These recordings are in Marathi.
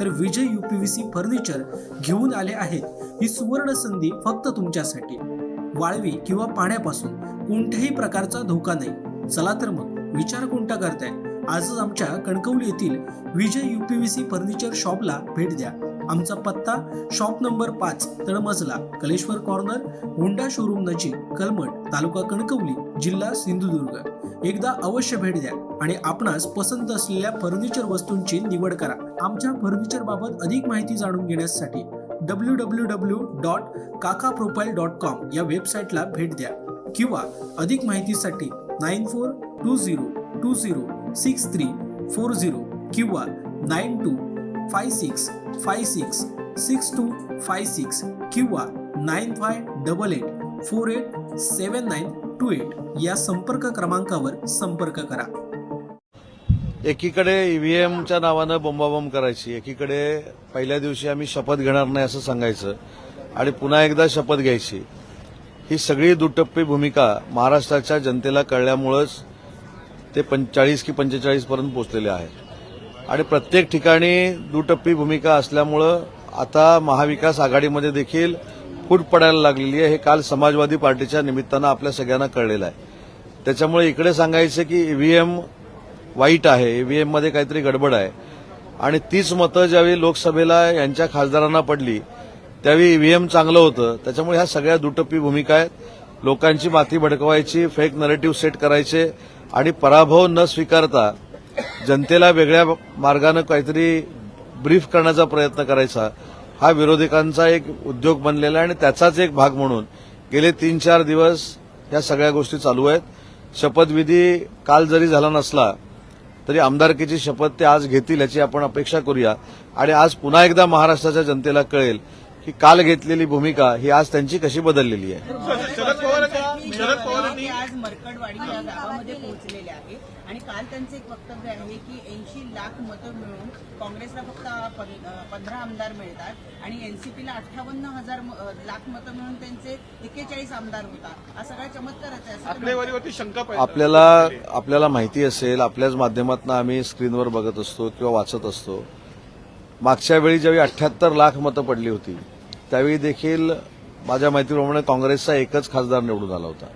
तर विजय युपीव्हीसी फर्निचर घेऊन आले आहेत. ही सुवर्ण संधी फक्त तुमच्यासाठी. वाळवी किंवा पाण्यापासून कोणत्याही प्रकारचा धोका नाही. चला तर मग विचार कोणता करताय? आजच आमच्या कणकवली येथील विजय युपीव्हीसी फर्निचर शॉपला भेट द्या. आमचा पत्ता शॉप नंबर पाच तळमजला कलेश्वर कॉर्नर होंडा शोरूम नजीक कलमट तालुका कणकवली जिल्हा सिंधुदुर्ग. एकदा अवश्य भेट द्या आणि आपणास पसंत असलेल्या फर्निचर वस्तूंची निवड करा. आमच्या फर्निचर बाबत अधिक माहिती जाणून घेण्यासाठी W W W dot Kaka profile dot com या वेबसाईटला भेट द्या. किंवा अधिक माहितीसाठी nine four two zero two zero six three four zero किंवा nine two five six five six six two five six किंवा nine five double eight four eight seven nine two eight या संपर्क क्रमांकावर संपर्क करा. एकीकडे ईव्हीएमच्या नावानं बोंबाबोंब करायची एकीकडे पहिल्या दिवशी आम्ही शपथ घेणार नाही असं सांगायचं आणि पुन्हा एकदा शपथ घ्यायची. ही सगळी दुटप्पी भूमिका महाराष्ट्राच्या जनतेला कळल्यामुळंच ते पंचाळीस की पंचेचाळीसपर्यंत पोचलेले आहे. आहेत आणि प्रत्येक ठिकाणी दुटप्पी भूमिका असल्यामुळं आता महाविकास आघाडीमध्ये देखील फूट पडायला लागलेली आहे. हे काल समाजवादी पार्टीच्या निमित्तानं आपल्या सगळ्यांना कळलेलं आहे. त्याच्यामुळे इकडे सांगायचं की ईव्हीएम वाईट आहे ईव्हीएममध्ये काहीतरी गडबड आहे. आणि तीच मतं ज्यावेळी लोकसभेला यांच्या खासदारांना पडली त्यावेळी ईव्हीएम चांगलं होतं. त्याच्यामुळे ह्या सगळ्या दुटप्पी भूमिका आहेत. लोकांची माती भडकवायची फेक नरेटिव्ह सेट करायचे आणि पराभव न स्वीकारता जनतेला वेगळ्या मार्गानं काहीतरी ब्रीफ करण्याचा प्रयत्न करायचा. हा विरोधकांचा एक उद्योग बनलेला आहे आणि त्याचाच एक भाग म्हणून गेले तीन चार दिवस या सगळ्या गोष्टी चालू आहेत. शपथविधी काल जरी झाला नसला तरी आमदारकीची शपथ ते आज घेतील याची आपण अपेक्षा करूया. आणि आज पुन्हा एकदा महाराष्ट्राच्या जनतेला कळेल की काल घेतलेली भूमिका ही आज त्यांची कशी बदललेली आहे शरद पवारांनी शरद पवारांनी आज मरकडवाडी या पोहोचलेले आहे. आणि काल त्यांचं एक वक्तव्य आहे की ऐंशी लाख मतं मिळून काँग्रेसला फक्त पंधरा आमदार मिळतात आणि एनसीपीला अठ्ठावन्न हजार म- अ, लाख मतं मिळून त्यांचे एक्केचाळीस आमदार होतात. हा सगळा चमत्कारच आहे. पाहिजे आपल्याला आपल्याला माहिती असेल आपल्याच माध्यमातून आम्ही स्क्रीनवर बघत असतो किंवा वाचत असतो. मागच्या वेळी ज्यावेळी अठ्याहत्तर लाख मतं पडली होती त्यावेळी देखील माझ्या माहितीप्रमाणे काँग्रेसचा एकच खासदार निवडून आला होता.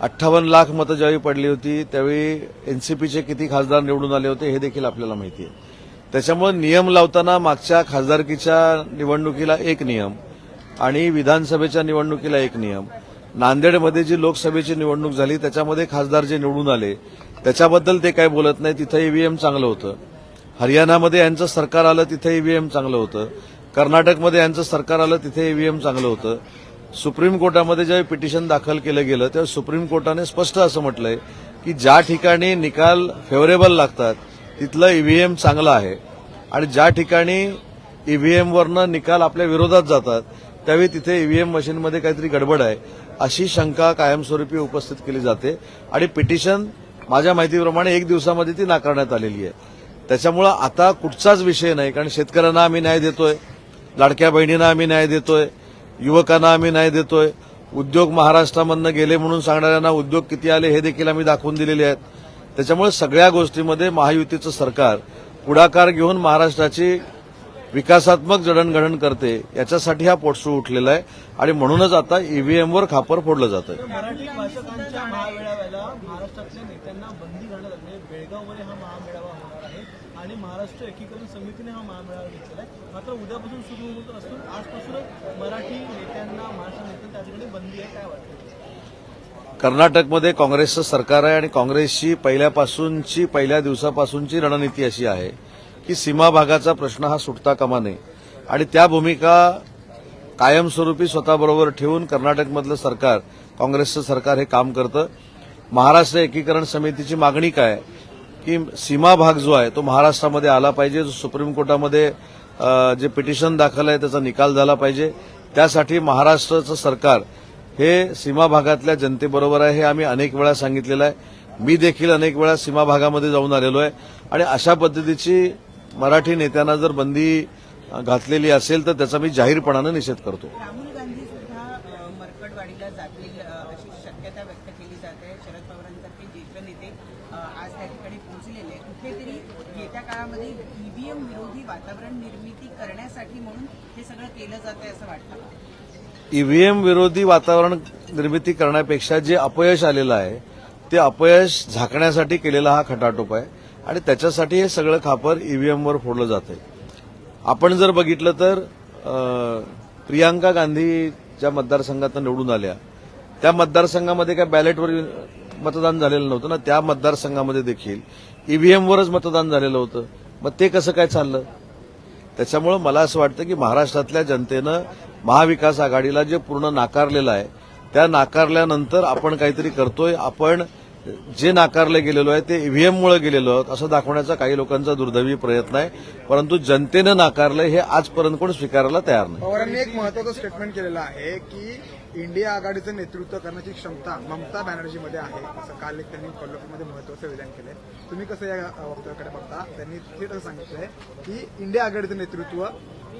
अठ्ठावन्न लाख मतं ज्यावेळी पडली होती त्यावेळी एनसीपीचे किती खासदार निवडून आले होते हे देखील आपल्याला माहिती आहे. त्याच्यामुळे नियम लावताना मागच्या खासदारकीच्या निवडणुकीला एक नियम आणि विधानसभेच्या निवडणुकीला एक नियम. नांदेडमध्ये जी लोकसभेची निवडणूक झाली त्याच्यामध्ये खासदार जे निवडून आले त्याच्याबद्दल ते काय बोलत नाही. तिथं ईव्हीएम चांगलं होतं. हरियाणामध्ये यांचं सरकार आलं तिथे ईव्हीएम चांगलं होतं. कर्नाटकमध्ये यांचं सरकार आलं तिथे ईव्हीएम चांगलं होतं. सुप्रीम कोर्टामध्ये ज्यावेळी पिटिशन दाखल केलं गेलं तेव्हा सुप्रीम कोर्टाने स्पष्ट असं म्हटलंय की ज्या ठिकाणी निकाल फेवरेबल लागतात तिथलं ईव्हीएम चांगलं आहे. आणि ज्या ठिकाणी ईव्हीएमवरनं निकाल आपल्या विरोधात जातात त्यावेळी तिथे ईव्हीएम मशीनमध्ये काहीतरी गडबड आहे अशी शंका कायमस्वरूपी उपस्थित केली जाते. आणि पिटिशन माझ्या माहितीप्रमाणे एक दिवसामध्ये ती नाकारण्यात आलेली आहे. त्याच्यामुळं आता कुठचाच विषय नाही कारण शेतकऱ्यांना आम्ही न्याय देतोय लाडक्या बहिणींना आम्ही न्याय देतोय. युवकांना आम्ही न्याय देतोय. उद्योग महाराष्ट्रामधनं गेले म्हणून सांगणाऱ्यांना उद्योग किती आले हे देखील आम्ही दाखवून दिलेले आहेत. त्याच्यामुळे सगळ्या गोष्टीमध्ये महायुतीचं सरकार पुढाकार घेऊन महाराष्ट्राची विकासात्मक जडणघडण करते याच्यासाठी हा पोटसू उठलेला आहे. आणि म्हणूनच आता ईव्हीएमवर खापर फोडलं जातं आहे बेळगावमध्ये हा महामेळावा होणार आहे आणि महाराष्ट्र एकीकरण समितीने हा महामेळावा घेतलेला आहे. मात्र उद्यापासून सुरू होत असून आजपासूनच मराठी नेत्यांना महाराष्ट्र नेत्यांना त्या ठिकाणी बंदी आहे काय वाटतं? कर्नाटकमध्ये काँग्रेसचं सरकार आहे आणि काँग्रेसची पहिल्यापासूनची पहिल्या दिवसापासूनची रणनीती अशी आहे की सीमा भागाचा प्रश्न हा सुटता कामा नये. आणि त्या भूमिका कायमस्वरूपी स्वतःबरोबर ठेवून कर्नाटकमधलं सरकार काँग्रेसचं सरकार हे काम करतं. महाराष्ट्र एकीकरण समितीची मागणी काय? की सीमा भाग जो आहे तो महाराष्ट्रामध्ये आला पाहिजे. जो सुप्रीम कोर्टामध्ये जे पिटिशन दाखल आहे त्याचा निकाल झाला पाहिजे. त्यासाठी महाराष्ट्राचं सरकार हे सीमा भागातल्या जनतेबरोबर आहे हे आम्ही अनेक वेळा सांगितलेलं आहे. मी देखील अनेक वेळा सीमा भागामध्ये जाऊन आलेलो आहे. आणि अशा पद्धतीची मराठी नेत्यांना जर बंदी घातलेली असेल तर त्याचा मी जाहीरपणानं निषेध करतो राहुल गांधी सुद्धा अ, वाढीला जातील अशी शक्यता व्यक्त केली जात. आहे शरद पवारांसारखे ज्येष्ठ नेते आज त्या ठिकाणी पोहोचलेले आहेत. कुठेतरी येत्या काळामध्ये ईव्हीएम विरोधी वातावरण निर्मिती करण्यासाठी म्हणून हे सगळं केलं जात आहे असं वाटतं. ईव्हीएम विरोधी वातावरण निर्मिती करण्यापेक्षा जे अपयश आलेलं आहे ते अपयश झाकण्यासाठी केलेला हा खटाटोप आहे. आणि त्याच्यासाठी हे सगळं खापर ईव्हीएमवर फोडलं जात आहे आपण जर बघितलं तर प्रियांका गांधी ज्या मतदारसंघातून निवडून आल्या त्या मतदारसंघामध्ये काय बॅलेटवर मतदान झालेलं नव्हतं ना त्या मतदारसंघामध्ये देखील ईव्हीएमवरच मतदान झालेलं होतं. मग ते कसं काय चाललं? त्याच्यामुळं मला असं वाटतं की महाराष्ट्रातल्या जनतेनं महाविकास आघाडीला जे पूर्ण नाकारलेलं आहे त्या नाकारल्यानंतर आपण काहीतरी करतोय आपण जे नाकारले गेलेलो आहे ते ईव्हीएममुळे गेलेलो आहोत असं दाखवण्याचा काही लोकांचा दुर्दैवी प्रयत्न आहे. परंतु जनतेनं नाकारलं हे आजपर्यंत कोण स्वीकारायला तयार नाही. पवारांनी एक महत्वाचं स्टेटमेंट केलेलं आहे की इंडिया आघाडीचं नेतृत्व करण्याची क्षमता ममता बॅनर्जीमध्ये आहे. असं काल एक त्यांनी कोल्हापूरमध्ये महत्वाचं विधान केलंय. तुम्ही कसं या वक्तव्याकडे बघता? त्यांनी थेट असं सांगितलंय की इंडिया आघाडीचं नेतृत्व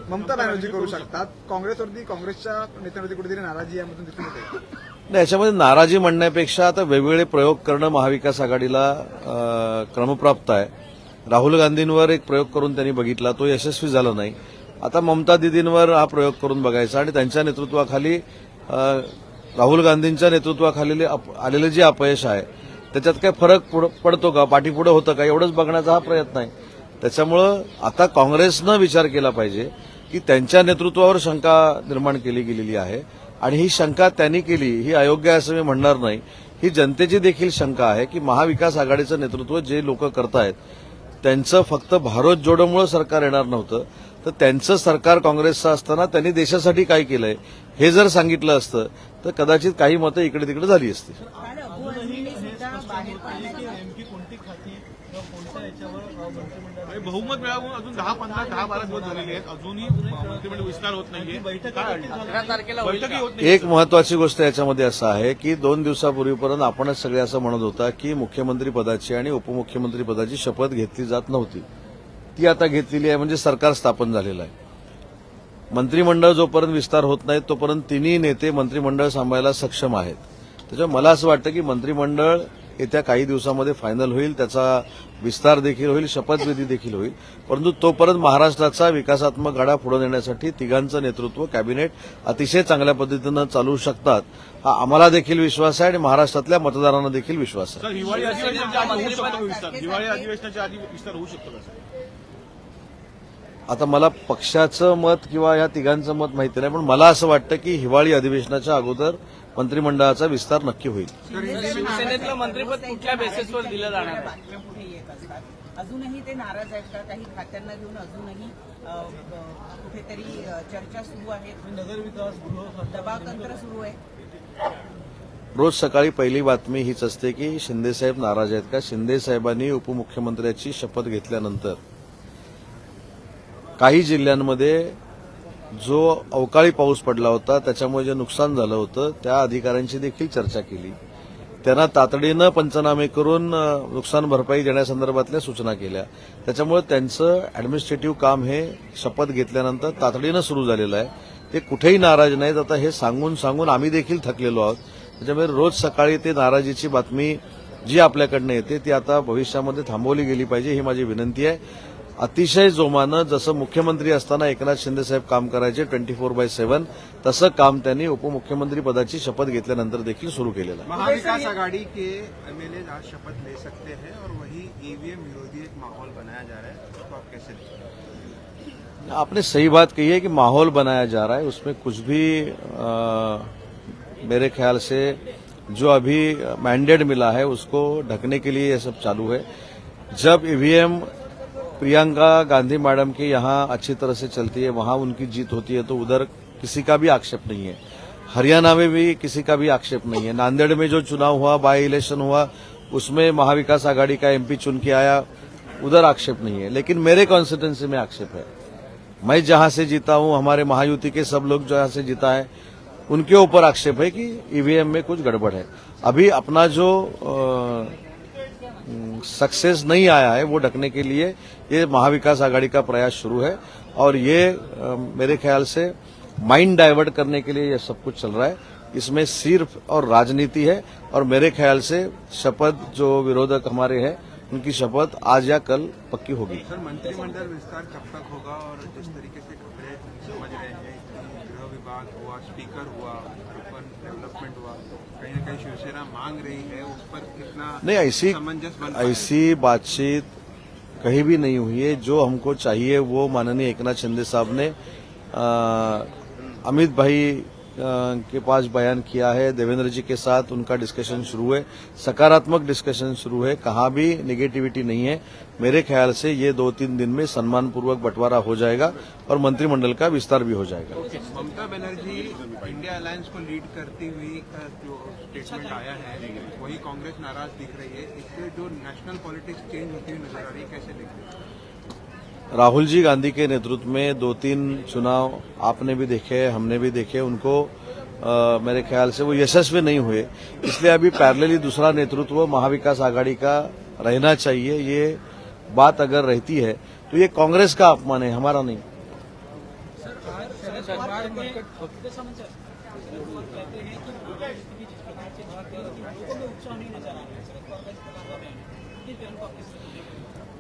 ममता बॅनर्जी करू शकतात. काँग्रेसवरती काँग्रेसच्या नेत्यांवरती कुठेतरी नाराजी यामधून दिसून येते नाही याच्यामध्ये नाराजी म्हणण्यापेक्षा आता वेगवेगळे प्रयोग करणं महाविकास आघाडीला क्रमप्राप्त आहे. राहुल गांधींवर एक प्रयोग करून त्यांनी बघितला तो यशस्वी झाला नाही. आता ममता दिदींवर हा प्रयोग करून बघायचा आणि त्यांच्या नेतृत्वाखाली राहुल गांधींच्या नेतृत्वाखाली अप- आलेलं जे अपयश आहे त्याच्यात काय फरक पुढं- पडतो का पाठीपुढं होतं का एवढंच बघण्याचा हा प्रयत्न आहे. त्याच्यामुळं आता काँग्रेसनं विचार केला पाहिजे की त्यांच्या नेतृत्वावर शंका निर्माण केली गेलेली आहे. आणि ही शंका त्यांनी केली ही अयोग्य असं मी म्हणणार नाही. ही जनतेची देखील शंका आहे की महाविकास आघाडीचं नेतृत्व जे लोक करतायत त्यांचं फक्त भारत जोडोमुळे सरकार येणार नव्हतं. तर त्यांचं सरकार काँग्रेसचं असताना त्यांनी देशासाठी काय केलंय हे जर सांगितलं असतं तर कदाचित काही मतं इकडे तिकडे झाली असती. बहुमत मिळावून अजून दहा पंधरा दहा बारा दिवस झालेले आहेत. अजूनही मंत्रिमंडळ विस्तार होत नाहीये. बैठक होत नाही एक महत्वाची गोष्ट याच्यामध्ये असं आहे की दोन दिवसापूर्वीपर्यंत आपणच सगळे असं म्हणत होता की मुख्यमंत्री पदाची आणि उपमुख्यमंत्री पदाची शपथ घेतली जात नव्हती. ती आता घेतलेली आहे म्हणजे सरकार स्थापन झालेलं आहे. मंत्रिमंडळ जोपर्यंत विस्तार होत नाही तोपर्यंत तिन्ही नेते मंत्रिमंडळ सांभाळायला सक्षम आहेत. त्याच्यामुळे मला असं वाटतं की मंत्रिमंडळ येत्या काही दिवसामध्ये फायनल होईल त्याचा विस्तार देखील होईल शपथविधी देखील होईल. परंतु तोपर्यंत महाराष्ट्राचा विकासात्मक गाडा पुढे नेण्यासाठी तिघांचं नेतृत्व कॅबिनेट अतिशय चांगल्या पद्धतीनं चालू शकतात हा आम्हाला देखील विश्वास आहे आणि महाराष्ट्रातल्या मतदारांना देखील विश्वास आहे. हिवाळी अधिवेशनाच्या आधी विस्तार? होऊ शकतो आता मला पक्षाचं मत किंवा या तिघांचं मत माहिती नाही पण मला असं वाटतं की हिवाळी अधिवेशनाच्या अगोदर मंत्रिमंडळाचा विस्तार नक्की होईल. शिवसेनेतलं मंत्रिपद कुठल्या बेसिसवर दिलं जाणार अजूनही ते नाराज आहेत का? काही खात्यांना घेऊन अजूनही कुठेतरी चर्चा सुरू आहे. नगरविकास गृह दबाव तंत्र सुरू आहे. रोज सकाळी पहिली बातमी हीच असते की शिंदेसाहेब नाराज आहेत का? शिंदेसाहेबांनी उपमुख्यमंत्र्याची शपथ घेतल्यानंतर काही जिल्ह्यांमध्ये जो अवकाळी पाऊस पडला होता त्याच्यामुळे जे नुकसान झालं होतं त्या अधिकाऱ्यांची देखील चर्चा केली. त्यांना तातडीनं पंचनामे करून नुकसान भरपाई देण्यासंदर्भातल्या सूचना केल्या. त्याच्यामुळे त्यांचं ऍडमिनिस्ट्रेटिव्ह काम हे शपथ घेतल्यानंतर तातडीनं सुरू झालेलं आहे. ते कुठेही नाराज नाहीत. आता हे सांगून सांगून आम्ही देखील थकलेलो आहोत. त्याच्यामुळे रोज सकाळी ते नाराजीची बातमी जी आपल्याकडनं येते ती आता भविष्यामध्ये थांबवली गेली पाहिजे ही माझी विनंती आहे. अतिशय जोमानं जसं मुख्यमंत्री असताना एकनाथ शिंदेसाहेब काम करायचे ट्वेंटी फोर बाय सेव्हन तसं काम त्यांनी उपमुख्यमंत्री पदाची शपथ घेतल्यानंतर देखील सुरू केलेलं आहे. महाविकास आघाड़ी के एमएलए आज शपथ ले सकते हैं और वही ईवीएम विरोधी एक माहौल बनाया जा रहा है। उसको आप कैसे आपने सही बात कही है कि माहौल बनाया जा रहा है। उसमें कुछ भी आ, मेरे ख्याल से जो अभी मैंडेट मिला है उसको ढकने के लिए ये सब चालू है। जब ईवीएम प्रियंका गांधी मैडम के यहाँ अच्छी तरह से चलती है, वहाँ उनकी जीत होती है तो उधर किसी का भी आक्षेप नहीं है। हरियाणा में भी किसी का भी आक्षेप नहीं है। नांदेड़ में जो चुनाव हुआ, बाई इलेक्शन हुआ, उसमें महाविकास आघाड़ी का एमपी चुन के आया, उधर आक्षेप नहीं है। लेकिन मेरे कॉन्स्टिट्यूंसी में आक्षेप है। मैं जहाँ से जीता हूँ, हमारे महायुति के सब लोग जहाँ से जीता है, उनके ऊपर आक्षेप है कि ईवीएम में कुछ गड़बड़ है। अभी अपना जो सक्सेस नहीं आया है वो ढकने के लिए। ये महाविकास आघाड़ी का प्रयास शुरू है और ये मेरे ख्याल से माइंड डाइवर्ट करने के लिए ये सब कुछ चल रहा है। इसमें सिर्फ़ और राजनीति है और मेरे ख्याल से शपथ जो विरोधक हमारे हैं, उनकी शपथ आज या कल पक्की होगी। सर, मंत्रिमंडल विस्तार कब तक होगा और जिस तरीके से खबरें समझ रहे हैं गृह विभाग हुआ स्पीकर हुआ डेवलपमेंट हुआ कहीं ना कहीं शिवसेना मांग रही है उस पर कितना नहीं ऐसी? ऐसी बातचीत कहीं भी नहीं हुई है जो हमको चाहिए वो माननीय एकनाथ शिंदे साहब ने अमित भाई के पास बयान किया है, देवेंद्र जी के साथ उनका डिस्कशन शुरू है सकारात्मक डिस्कशन शुरू है कहाँ भी निगेटिविटी नहीं है। मेरे ख्याल से ये दो तीन दिन में सम्मानपूर्वक बंटवारा हो जाएगा और मंत्रिमंडल का विस्तार भी हो जाएगा। ममता बनर्जी इंडिया अलायंस को लीड करती हुई जो स्टेटमेंट आया है, वही कांग्रेस नाराज़ दिख रही है। इससे जो नेशनल पॉलिटिक्स चेंज होती हुई नज़र आ रही है, कैसे दिख रही है? राहुल जी गांधी के नेतृत्व में दो तीन चुनाव आपने भी देखे हमने भी देखे उनको अ, मेरे ख्याल से वो यशस्वी नहीं हुए। इसलिए अभी पैरेलली दूसरा नेतृत्व महाविकास आघाड़ी का रहना चाहिए ये बात अगर रहती है तो ये कांग्रेस का अपमान है हमारा नहीं।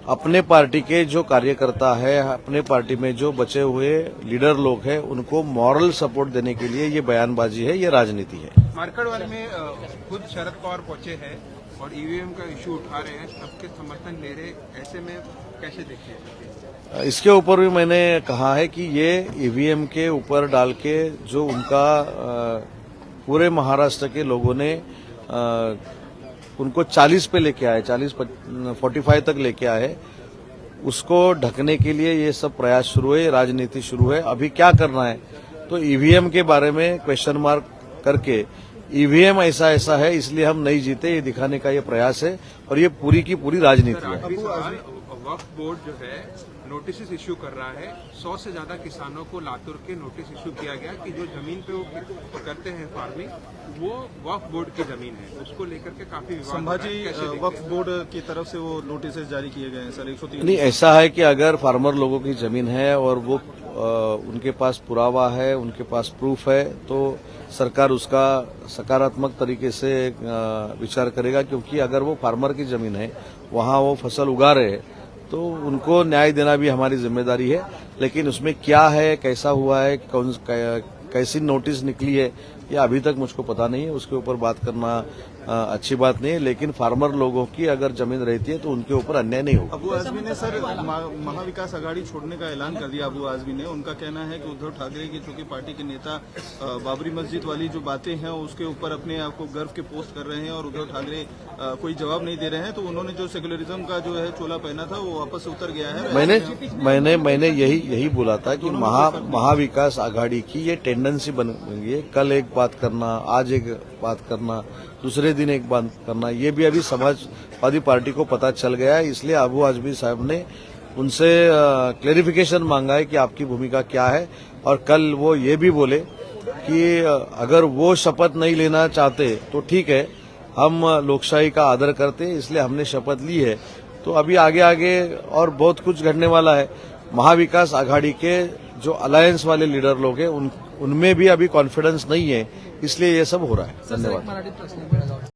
अपने पार्टी के जो कार्यकर्ता है अपने पार्टी में जो बचे हुए लीडर लोग हैं उनको मॉरल सपोर्ट देने के लिए ये बयानबाजी है ये राजनीति है। मार्केटवाले में खुद शरद पवार पहुँचे हैं और ईवीएम का इश्यू उठा रहे हैं सबके समर्थन ले रहे ऐसे में कैसे देखिए इसके ऊपर भी मैंने कहा है कि ये ईवीएम के ऊपर डाल के जो उनका पूरे महाराष्ट्र के लोगों ने उनको 40 पे लेके आए 40 45 तक लेके आए। उसको ढकने के लिए ये सब प्रयास शुरू है राजनीति शुरू है अभी क्या करना है? तो ईवीएम के बारे में क्वेश्चन मार्क करके ईवीएम ऐसा ऐसा है, इसलिए हम नहीं जीते, ये दिखाने का ये प्रयास है, और ये पूरी की पूरी राजनीति है। वक्फ बोर्ड जो है नोटिस इश्यू कर रहा है। सौ से ज़्यादा किसानों को लातूर के नोटिस इश्यू किया गया कि जो ज़मीन पे वो करते हैं फ़ार्मिंग वो वक्फ बोर्ड की ज़मीन है। उसको लेकर के काफ़ी। संभाजी वक्फ बोर्ड की तरफ़ से वो नोटिस जारी किए गए हैं सर एक सौ तीन। नहीं ऐसा है कि अगर फार्मर लोगों की ज़मीन है और वो उनके पास पुरावा है उनके पास प्रूफ है तो सरकार उसका सकारात्मक तरीके से विचार करेगा क्योंकि अगर वो फार्मर की ज़मीन है वहाँ वो फ़सल उगा रहे हैं तो उनको न्याय देना भी हमारी ज़िम्मेदारी है, लेकिन उसमें क्या है, कैसा हुआ है, कौन कैसी नोटिस निकली है, ये अभी तक मुझको पता नहीं है। उसके ऊपर बात करना अच्छी बात नहीं है लेकिन फार्मर लोगों की अगर ज़मीन रहती है तो उनके ऊपर अन्याय नहीं होगा। अबू आजमी ने सर महाविकास आघाड़ी छोड़ने का ऐलान कर दिया अबू आजमी ने। उनका कहना है कि उद्धव ठाकरे की चूँकि पार्टी के नेता बाबरी मस्जिद वाली जो बातें हैं उसके ऊपर अपने आप को गर्व के पोस्ट कर रहे हैं और उद्धव ठाकरे कोई जवाब नहीं दे रहे हैं। तो उन्होंने जो सेक्युलरिज्म का जो है चोला पहना था वो वापस उतर गया है मैंने मैंने मैंने यही यही बोला था कि महा महाविकास आघाड़ी की ये टेंडेंसी बन गई है। कल एक बात करना आज एक बात करना दूसरे दिन एक बात करना, ये भी अभी समाजवादी पार्टी को पता चल गया है, इसलिए अबू आजमी साहब ने उनसे क्लेरिफिकेशन मांगा है कि आपकी भूमिका क्या है, और कल वो ये भी बोले कि अगर वो शपथ नहीं लेना चाहते तो ठीक है, हम लोकशाही का आदर करते इसलिए हमने शपथ ली है। तो अभी आगे आगे और बहुत कुछ घटने वाला है। महाविकास आघाड़ी के जो अलायंस वाले लीडर लोग हैं उन उनमें भी अभी कॉन्फिडेंस नहीं है इसलिए ये सब हो रहा है। धन्यवाद।